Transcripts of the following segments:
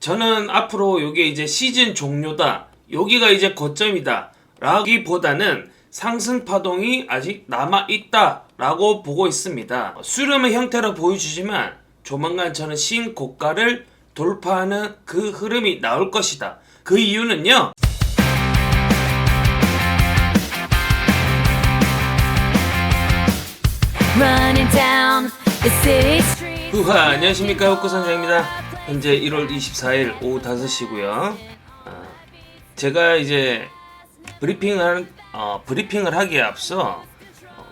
저는 앞으로 이게 이제 시즌 종료다. 여기가 이제 고점이다. 라기보다는 상승 파동이 아직 남아 있다 라고 보고 있습니다. 수렴의 형태로 보여주지만 조만간 저는 신고가를 돌파하는 그 흐름이 나올 것이다. 그 이유는요. 후하 안녕하십니까 흑구 선장입니다. 현재 1월 24일 오후 5시고요. 제가 이제 브리핑을 어, 브리핑을 하기에 앞서 어,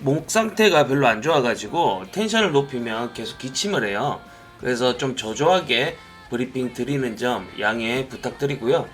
목 상태가 별로 안 좋아가지고 텐션을 높이면 계속 기침을 해요. 그래서 좀 저조하게 브리핑 드리는 점 양해 부탁드리고요.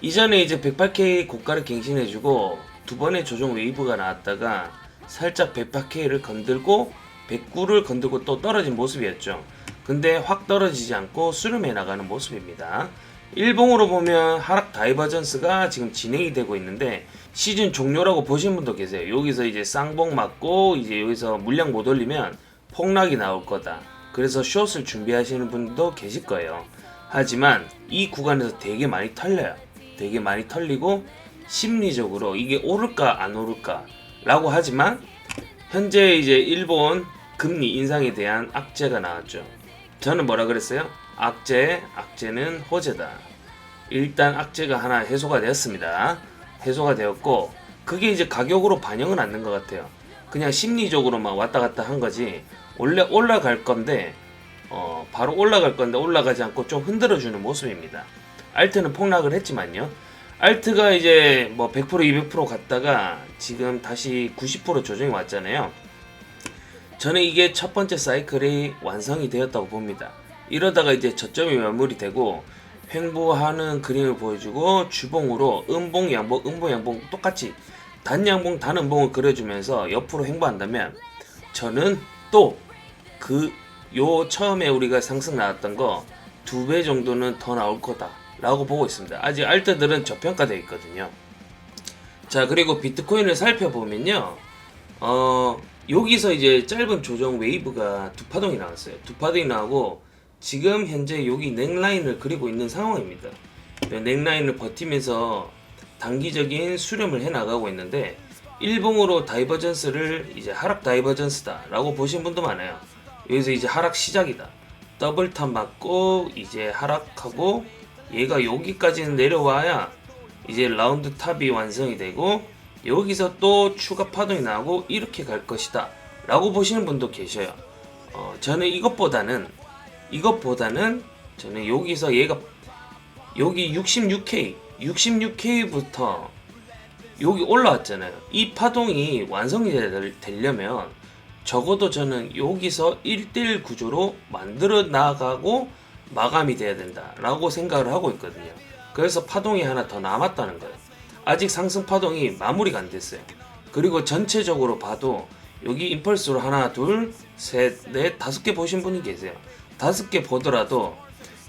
이전에 이제 108K 고가를 갱신해주고 두 번의 조정 웨이브가 나왔다가 살짝 108K를 건들고 109를 건들고 또 떨어진 모습이었죠. 근데 확 떨어지지 않고 수렴해 나가는 모습입니다. 일봉으로 보면 하락 다이버전스가 지금 진행이 되고 있는데 시즌 종료라고 보신 분도 계세요. 여기서 이제 쌍봉 맞고 이제 여기서 물량 못 올리면 폭락이 나올 거다. 그래서 숏을 준비하시는 분도 계실 거예요. 하지만 이 구간에서 되게 많이 털려요. 되게 많이 털리고 심리적으로 이게 오를까 안 오를까 라고 하지만 현재 이제 일본 금리 인상에 대한 악재가 나왔죠. 저는 뭐라 그랬어요? 악재, 악재는 호재다. 일단 악재가 하나 해소가 되었습니다. 해소가 되었고 그게 이제 가격으로 반영은 않는 것 같아요. 그냥 심리적으로만 왔다 갔다 한 거지. 원래 올라갈 건데 어, 바로 올라갈 건데 올라가지 않고 좀 흔들어 주는 모습입니다. 알트는 폭락을 했지만요. 알트가 이제 뭐 100% 200% 갔다가 지금 다시 90% 조정이 왔잖아요. 저는 이게 첫 번째 사이클이 완성이 되었다고 봅니다. 이러다가 이제 저점이 마무리되고 횡보하는 그림을 보여주고 주봉으로 음봉 양봉 음봉 양봉 똑같이 단양봉 단음봉을 그려주면서 옆으로 횡보한다면 저는 또 그 요 처음에 우리가 상승 나왔던 거 두 배 정도는 더 나올 거다 라고 보고 있습니다. 아직 알트들은 저평가되어 있거든요. 자 그리고 비트코인을 살펴보면요. 어 여기서 이제 짧은 조정 웨이브가 두 파동이 나왔어요. 두 파동이 나오고 지금 현재 여기 넥라인을 그리고 있는 상황입니다. 이 넥라인을 버티면서 단기적인 수렴을 해 나가고 있는데 일봉으로 다이버전스를 이제 하락 다이버전스다 라고 보신 분도 많아요. 여기서 이제 하락 시작이다. 더블 탑 맞고 이제 하락하고 얘가 여기까지는 내려와야 이제 라운드 탑이 완성이 되고 여기서 또 추가 파동이 나고 이렇게 갈 것이다 라고 보시는 분도 계셔요 어, 저는 이것보다는 이것보다는 저는 여기서 얘가 여기 66K 66K부터 여기 올라왔잖아요 이 파동이 완성이 되- 되려면 적어도 저는 여기서 1대1 구조로 만들어 나가고 마감이 돼야 된다 라고 생각을 하고 있거든요. 그래서 파동이 하나 더 남았다는 거예요. 아직 상승 파동이 마무리가 안 됐어요. 그리고 전체적으로 봐도 여기 임펄스로 하나, 둘, 셋, 넷, 다섯 개 보신 분이 계세요. 다섯 개 보더라도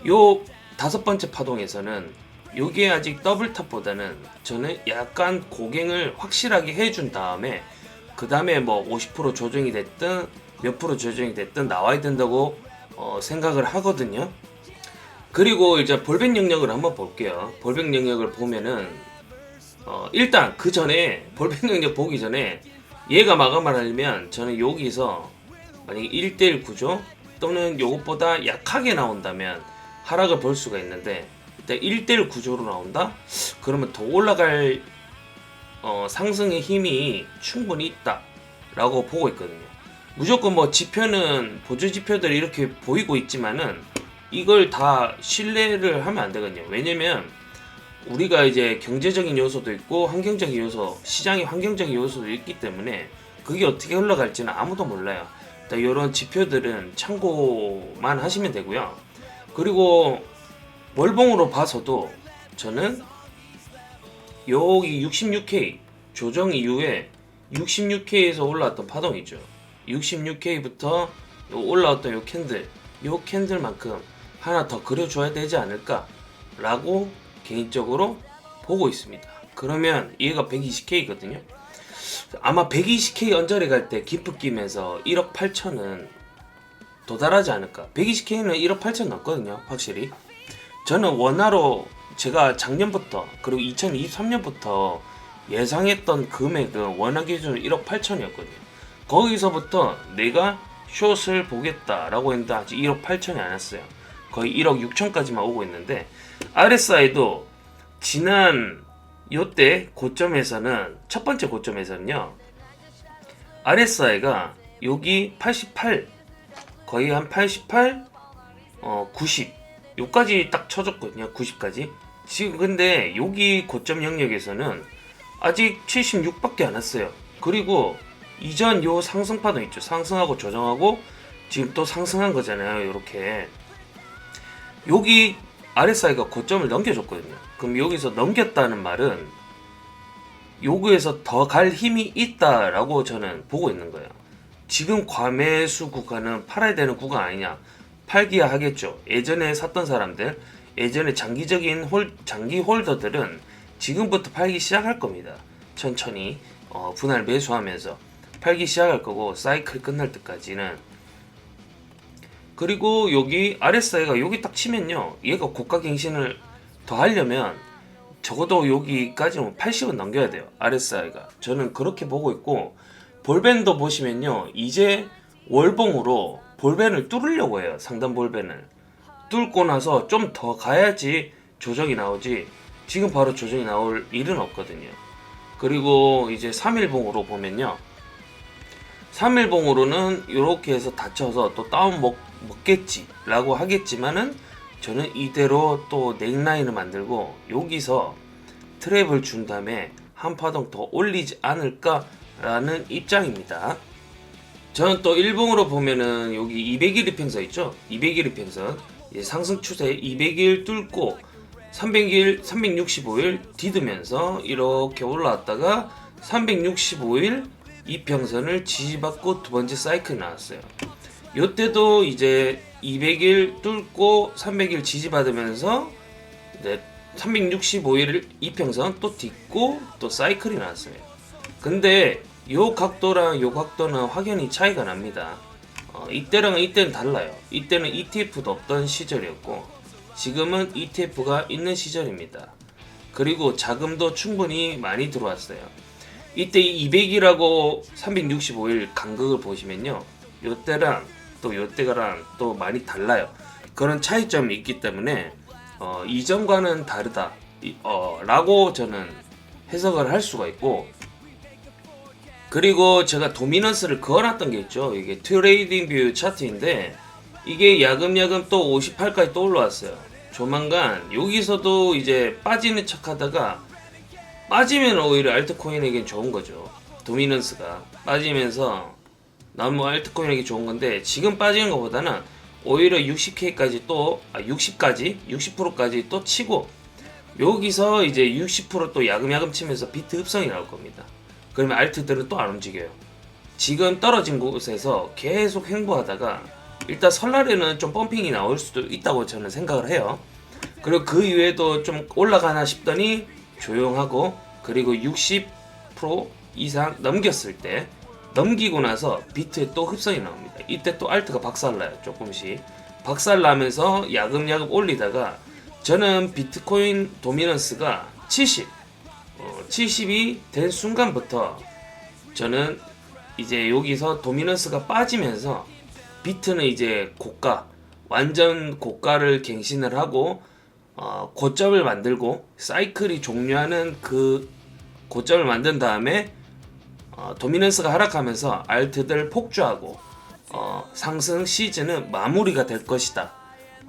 요 다섯 번째 파동에서는 요게 아직 더블 탑보다는 저는 약간 고갱을 확실하게 해준 다음에 그 다음에 뭐 50% 조정이 됐든 몇 프로 조정이 됐든 나와야 된다고 어, 생각을 하거든요. 그리고 이제 볼백 영역을 한번 볼게요. 볼백 영역을 보면은 어, 일단 그 전에 볼백 영역 보기 전에 얘가 마감을 하려면 저는 여기서 만약에 1대1 구조 또는 요것보다 약하게 나온다면 하락을 볼 수가 있는데 일단 1대1 구조로 나온다? 그러면 더 올라갈 어, 상승의 힘이 충분히 있다 라고 보고 있거든요. 무조건 뭐 지표는 보조 지표들이 이렇게 보이고 있지만은 이걸 다 신뢰를 하면 안 되거든요. 왜냐면 우리가 이제 경제적인 요소도 있고 환경적인 요소, 시장의 환경적인 요소도 있기 때문에 그게 어떻게 흘러갈지는 아무도 몰라요. 이런 지표들은 참고만 하시면 되고요. 그리고 월봉으로 봐서도 저는 여기 66K 조정 이후에 66K에서 올라왔던 파동이죠. 66K부터 올라왔던 요 캔들, 요 캔들만큼 하나 더 그려줘야 되지 않을까라고 개인적으로 보고 있습니다. 그러면 얘가 120K거든요. 아마 120K 언저리 갈 때 기프 끼면서 1억 8천은 도달하지 않을까. 120K는 1억 8천 넘거든요, 확실히. 저는 원화로 제가 작년부터 그리고 2023년부터 예상했던 금액은 원화 기준으로 1억 8천이었거든요. 거기서부터 내가 숏을 보겠다라고 했는데 아직 1억 8천이 안 왔어요. 거의 1억 6천까지만 오고 있는데 RSI도 지난 요때 고점에서는 첫 번째 고점에서는요. RSI가 여기 88 거의 한 88, 어 90, 요까지 딱 쳐줬거든요. 90까지. 지금 근데 여기 고점 영역에서는 아직 76밖에 안 왔어요. 그리고 이전 요 상승파도 있죠. 상승하고 조정하고 지금 또 상승한 거잖아요. 요렇게 여기 RSI가 고점을 넘겨줬거든요. 그럼 여기서 넘겼다는 말은 요구에서 더 갈 힘이 있다라고 저는 보고 있는 거예요. 지금 과매수 구간은 팔아야 되는 구간 아니냐? 팔기야 하겠죠. 예전에 샀던 사람들, 예전에 장기적인 홀, 장기 홀더들은 지금부터 팔기 시작할 겁니다. 천천히 어, 분할 매수하면서 팔기 시작할 거고 사이클 끝날 때까지는 그리고 여기 RSI가 여기 딱 치면요 얘가 고가 갱신을 더 하려면 적어도 여기까지는 80은 넘겨야 돼요 RSI가. 저는 그렇게 보고 있고 볼벤도 보시면요 이제 월봉으로 볼벤을 뚫으려고 해요 상단 볼벤을. 뚫고 나서 좀 더 가야지 조정이 나오지. 지금 바로 조정이 나올 일은 없거든요. 그리고 이제 3일봉으로 보면요 3일봉으로는 이렇게 해서 다쳐서 또 다운 먹, 먹겠지 라고 하겠지만은 저는 이대로 또 넥라인을 만들고 여기서 트랩을 준 다음에 한 파동 더 올리지 않을까 라는 입장입니다. 저는 또 일봉으로 보면은 여기 200일 이평선 있죠? 200일 이평선. 이제 상승 추세 200일 뚫고 300일 365일 디드면서 이렇게 올라왔다가 365일 이평선을 지지받고 두 번째 사이클 나왔어요. 요때도 이제 200일 뚫고 300일 지지받으면서 네, 365일 이평선 또 딛고 또 사이클이 나왔어요. 근데 요 각도랑 요 각도는 확연히 차이가 납니다. 어, 이때랑은 이때는 달라요. 이때는 ETF도 없던 시절이었고 지금은 ETF가 있는 시절입니다. 그리고 자금도 충분히 많이 들어왔어요. 이때 200이라고 365일 간극을 보시면요. 요때랑 또 요때가랑 또 많이 달라요. 그런 차이점이 있기 때문에 어, 이전과는 다르다 이- 어, 라고 저는 해석을 할 수가 있고 그리고 제가 도미넌스를 그어놨던 게 있죠. 이게 트레이딩 뷰 차트인데 이게 야금야금 또 58까지 또 올라왔어요. 조만간 여기서도 이제 빠지는 척 하다가 빠지면 오히려 알트코인에겐 좋은 거죠. 도미넌스가 빠지면서 너무 알트코인에게 좋은 건데 지금 빠지는 것보다는 오히려 60K까지 또 아, 60까지 60%까지 또 치고 여기서 이제 60%또 야금야금 치면서 비트 흡성이 나올 겁니다. 그러면 알트들은 또 안 움직여요. 지금 떨어진 곳에서 계속 횡보하다가 일단 설날에는 좀 펌핑이 나올 수도 있다고 저는 생각을 해요. 그리고 그 이후에도 좀 올라가나 싶더니 조용하고 그리고 60% 이상 넘겼을 때 넘기고 나서 비트에 또 흡성이 나옵니다. 이때 또 알트가 박살나요. 조금씩 박살나면서 야금야금 올리다가 저는 비트코인 도미넌스가 70 어, 70이 된 순간부터 저는 이제 여기서 도미넌스가 빠지면서 비트는 이제 고가 완전 고가를 갱신을 하고 어, 고점을 만들고 사이클이 종료하는 그 고점을 만든 다음에 어, 도미넌스가 하락하면서 알트들 폭주하고 어, 상승 시즌은 마무리가 될 것이다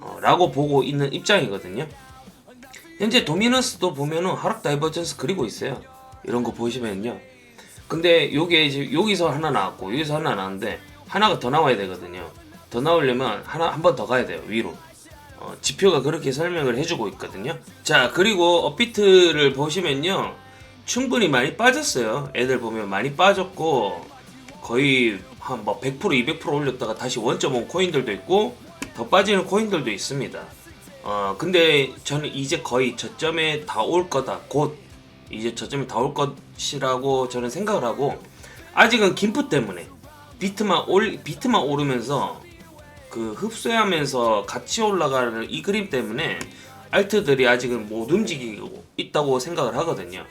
어, 라고 보고 있는 입장이거든요. 현재 도미넌스도 보면은 하락 다이버전스 그리고 있어요. 이런 거 보시면요. 근데 요게 이제 여기서 하나 나왔고 여기서 하나 나왔는데 하나가 더 나와야 되거든요. 더 나오려면 하나 한 번 더 가야 돼요 위로. 어, 지표가 그렇게 설명을 해주고 있거든요. 자 그리고 업비트를 보시면요 충분히 많이 빠졌어요. 애들 보면 많이 빠졌고 거의 한 뭐 100% 200% 올렸다가 다시 원점 온 코인들도 있고 더 빠지는 코인들도 있습니다. 어 근데 저는 이제 거의 저점에 다 올 거다 곧 이제 저점에 다 올 것이라고 저는 생각을 하고 아직은 김프 때문에 비트만 올 비트만 오르면서 그 흡수하면서 같이 올라가는 이 그림 때문에 알트들이 아직은 못 움직이고 있다고 생각을 하거든요.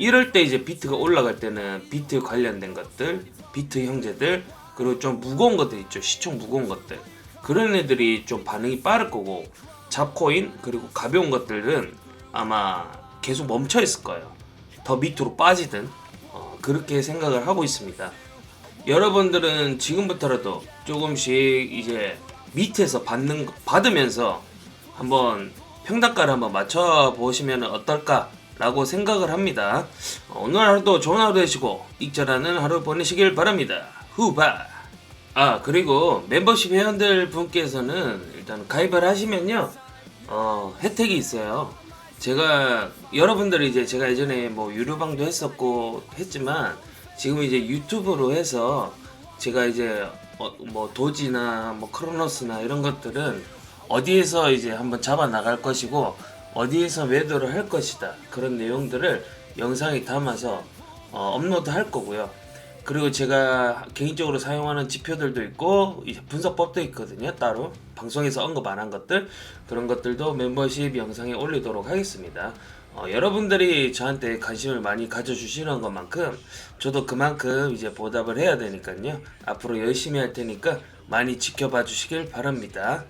이럴 때 이제 비트가 올라갈 때는 비트 관련된 것들, 비트 형제들, 그리고 좀 무거운 것들 있죠. 시총 무거운 것들. 그런 애들이 좀 반응이 빠를 거고, 잡코인, 그리고 가벼운 것들은 아마 계속 멈춰 있을 거예요. 더 밑으로 빠지든, 어, 그렇게 생각을 하고 있습니다. 여러분들은 지금부터라도 조금씩 이제 밑에서 받는 거- 받으면서 한번 평단가를 한번 맞춰 보시면 어떨까 라고 생각을 합니다. 어, 오늘 하루도 좋은 하루 되시고 익절하는 하루 보내시길 바랍니다. 후바. 아 그리고 멤버십 회원들 분께서는 일단 가입을 하시면요 어, 혜택이 있어요. 제가 여러분들이 이제 제가 예전에 뭐 유료방도 했었고 했지만 지금 이제 유튜브로 해서 제가 이제 어, 뭐 도지나 뭐 크로노스나 이런 것들은 어디에서 이제 한번 잡아 나갈 것이고 어디에서 매도를 할 것이다. 그런 내용들을 영상에 담아서 어, 업로드 할 거고요. 그리고 제가 개인적으로 사용하는 지표들도 있고 분석법도 있거든요. 따로 방송에서 언급 안 한 것들 그런 것들도 멤버십 영상에 올리도록 하겠습니다. 어, 여러분들이 저한테 관심을 많이 가져주시는 것만큼 저도 그만큼 이제 보답을 해야 되니까요. 앞으로 열심히 할 테니까 많이 지켜봐 주시길 바랍니다